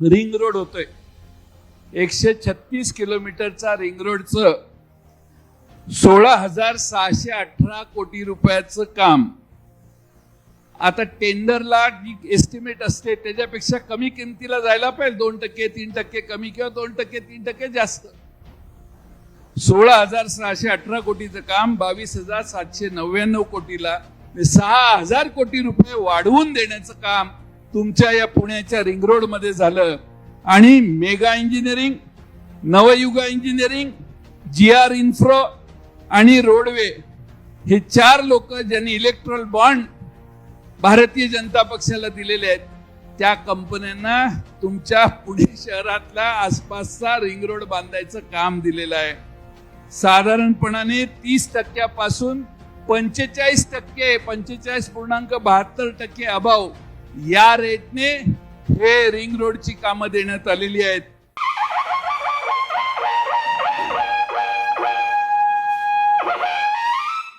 Ring road होतोय. एकशे छत्तीस किलोमीटरचा रिंग रोडचं सोळा हजार सहाशे अठरा कोटी रुपयाचं काम. आता टेंडरला जी एस्टिमेट असते त्याच्यापेक्षा कमी किमतीला जायला पाहिजे. दोन टक्के तीन टक्के कमी किंवा दोन टक्के तीन टक्के जास्त. सोळा हजार सहाशे अठरा कोटीचं काम बावीस हजार सातशे नव्याण्णव कोटीला सहा हजार कोटी रुपये वाढवून देण्याचं काम तुमच्या या पुण्याच्या रिंग रोडमध्ये झालं. आणि Megha engineering Navayuga engineering G R infra आणि रोडवे हे चार लोक ज्यांनी इलेक्ट्रॉल बॉन्ड भारतीय जनता पक्षाला दिलेले आहेत त्या कंपन्यांना तुमच्या पुणे शहरातला आसपासचा रिंग रोड बांधायचं काम दिलेलं आहे. साधारणपणाने तीस टक्क्यापासून पंचेचाळीस टक्के पंचेचाळीस पूर्णांक बहात्तर टक्के अभाव या रेटने हे रिंग रोडची कामं देण्यात आलेली आहेत.